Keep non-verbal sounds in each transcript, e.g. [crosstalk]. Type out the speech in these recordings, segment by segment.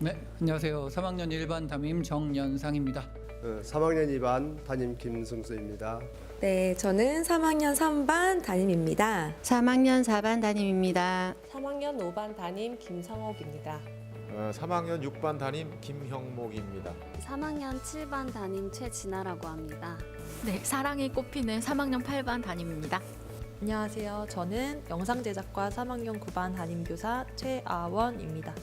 네, 안녕하세요. 3학년 1반 담임 정연상입니다. 어, 3학년 2반 담임 김승수입니다. 네, 저는 3학년 3반 담임입니다. 3학년 4반 담임입니다. 3학년 5반 담임 김성옥입니다. 어, 3학년 6반 담임 김형목입니다. 3학년 7반 담임 최진아라고 합니다. 네, 사랑이 꽃피는 3학년 8반 담임입니다. 안녕하세요. 저는 영상제작과 3학년 9반 담임교사 최아원입니다.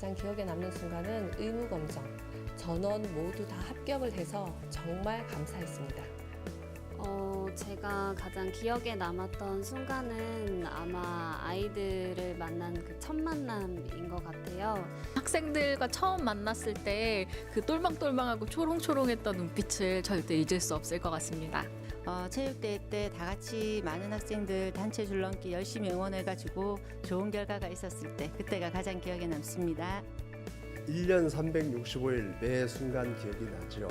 가장 기억에 남는 순간은 의무 검정. 전원 모두 다 합격을 해서 정말 감사했습니다. 어, 제가 가장 기억에 남았던 순간은 아마 아이들을 만난 그 첫 만남인 것 같아요. 학생들과 처음 만났을 때 그 똘망똘망하고 초롱초롱했던 눈빛을 절대 잊을 수 없을 것 같습니다. 어, 체육대회 때 다 같이 많은 학생들 단체 줄넘기 열심히 응원해가지고 좋은 결과가 있었을 때 그때가 가장 기억에 남습니다. 1년 365일 매 순간 기억이 나죠.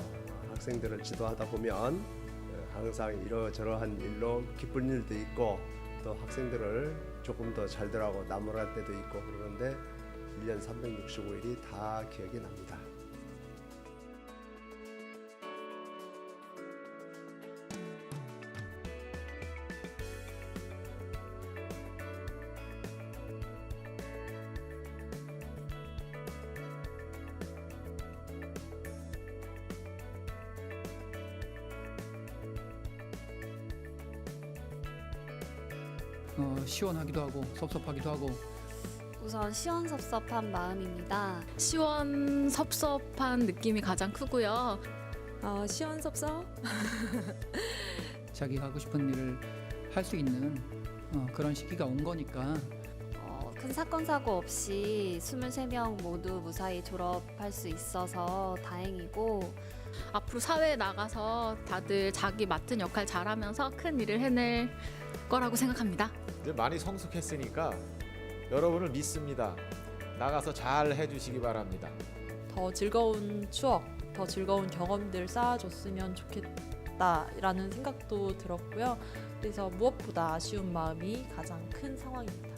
학생들을 지도하다 보면 어, 항상 이러저러한 일로 기쁜 일도 있고 또 학생들을 조금 더 잘들하고 나무랄 때도 있고 그러는데 1년 365일이 다 기억이 납니다. 어, 시원하기도 하고 섭섭하기도 하고 우선 시원섭섭한 마음입니다. 시원 섭섭한 느낌이 가장 크고요. 어, 시원 섭섭? [laughs] 자기가 하고 싶은 일을 할 수 있는 어, 그런 시기가 온 거니까 어, 큰 사건 사고 없이 23명 모두 무사히 졸업할 수 있어서 다행이고 앞으로 사회에 나가서 다들 자기 맡은 역할 잘하면서 큰 일을 해낼 거라고 생각합니다. 이제 많이 성숙했으니까 여러분을 믿습니다. 나가서 잘 해주시기 바랍니다. 더 즐거운 추억, 더 즐거운 경험들 쌓아줬으면 좋겠다라는 생각도 들었고요. 그래서 무엇보다 아쉬운 마음이 가장 큰 상황입니다.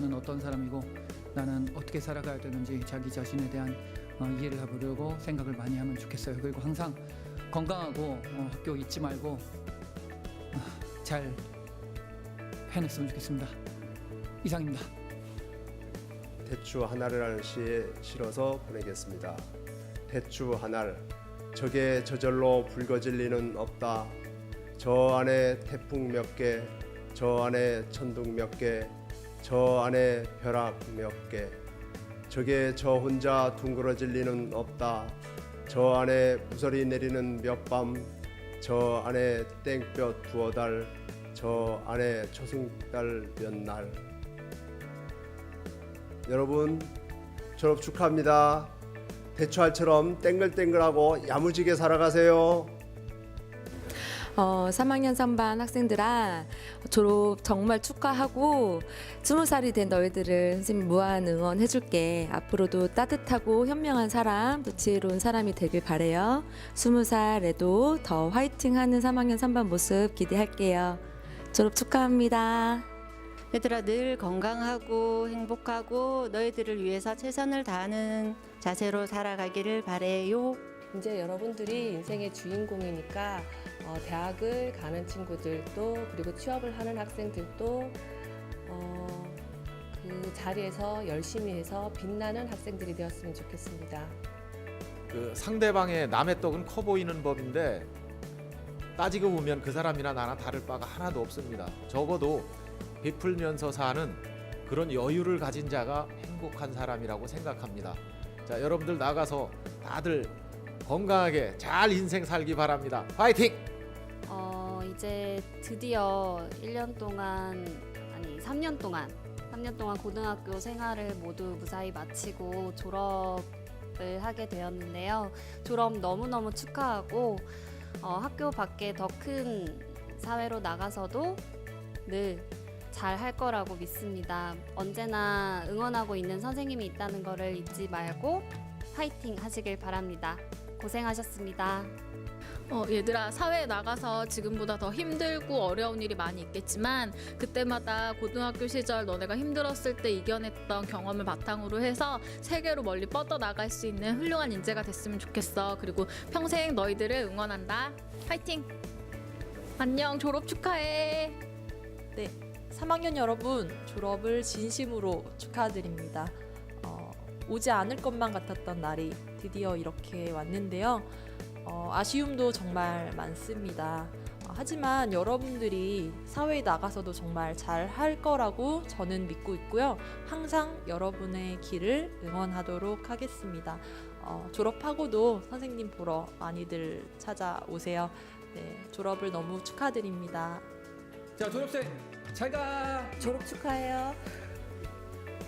나는 어떤 사람이고 나는 어떻게 살아가야 되는지 자기 자신에 대한 어, 이해를 해보려고 생각을 많이 하면 좋겠어요. 그리고 항상 건강하고 어, 학교 잊지 말고 어, 잘 해냈으면 좋겠습니다. 이상입니다. 대추 하나라는 시에 실어서 보내겠습니다. 대추 하나 적에 저절로 붉어질 리는 없다. 저 안에 태풍 몇 개, 저 안에 천둥 몇 개, 저 안에 벼락 몇 개. 적에 저 혼자 둥그러질 리는 없다. 저 안에 무서리 내리는 몇 밤, 저 안에 땡볕 두어 달, 저 안에 초승달 몇 날. 여러분 졸업 축하합니다. 대추알처럼 땡글땡글하고 야무지게 살아가세요. 어, 3학년 3반 학생들아, 졸업 정말 축하하고, 20살이 된 너희들을 선생님 무한 응원해줄게. 앞으로도 따뜻하고 현명한 사람, 또 지혜로운 사람이 되길 바래요. 20살에도 더 화이팅 하는 3학년 3반 모습 기대할게요. 졸업 축하합니다. 얘들아 늘 건강하고 행복하고 너희들을 위해서 최선을 다하는 자세로 살아가기를 바래요. 이제 여러분들이 인생의 주인공이니까 어, 대학을 가는 친구들도 그리고 취업을 하는 학생들도 어, 그 자리에서 열심히 해서 빛나는 학생들이 되었으면 좋겠습니다. 그 상대방의 남의 떡은 커 보이는 법인데 따지고 보면 그 사람이나 나나 다를 바가 하나도 없습니다. 적어도 베풀면서 사는 그런 여유를 가진 자가 행복한 사람이라고 생각합니다. 자, 여러분들 나가서 다들 건강하게 잘 인생 살기 바랍니다. 파이팅! 어, 이제 드디어 1년 동안 아니 3년 동안 3년 동안 고등학교 생활을 모두 무사히 마치고 졸업을 하게 되었는데요. 졸업 너무너무 축하하고 어, 학교 밖에 더 큰 사회로 나가서도 늘 잘 할 거라고 믿습니다. 언제나 응원하고 있는 선생님이 있다는 것을 잊지 말고 파이팅 하시길 바랍니다. 고생하셨습니다. 어, 얘들아 사회에 나가서 지금보다 더 힘들고 어려운 일이 많이 있겠지만 그때마다 고등학교 시절 너네가 힘들었을 때 이겨냈던 경험을 바탕으로 해서 세계로 멀리 뻗어 나갈 수 있는 훌륭한 인재가 됐으면 좋겠어. 그리고 평생 너희들을 응원한다. 파이팅. 안녕 졸업 축하해. 3학년 여러분 졸업을 진심으로 축하드립니다. 어, 오지 않을 것만 같았던 날이 드디어 이렇게 왔는데요. 어, 아쉬움도 정말 많습니다. 어, 하지만 여러분들이 사회에 나가서도 정말 잘 할 거라고 저는 믿고 있고요. 항상 여러분의 길을 응원하도록 하겠습니다. 어, 졸업하고도 선생님 보러 많이들 찾아오세요. 네, 졸업을 너무 축하드립니다. 자 졸업생 잘 가. 졸업 축하해요.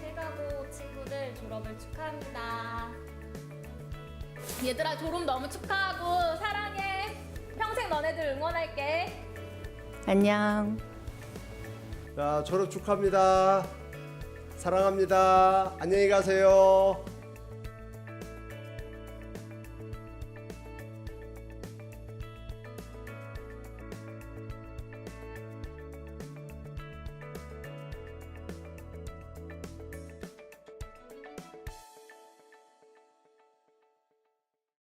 해가고 친구들 졸업을 축하합니다. 얘들아 졸업 너무 축하하고 사랑해. 평생 너네들 응원할게. 안녕. 자, 졸업 축하합니다. 사랑합니다. 안녕히 가세요.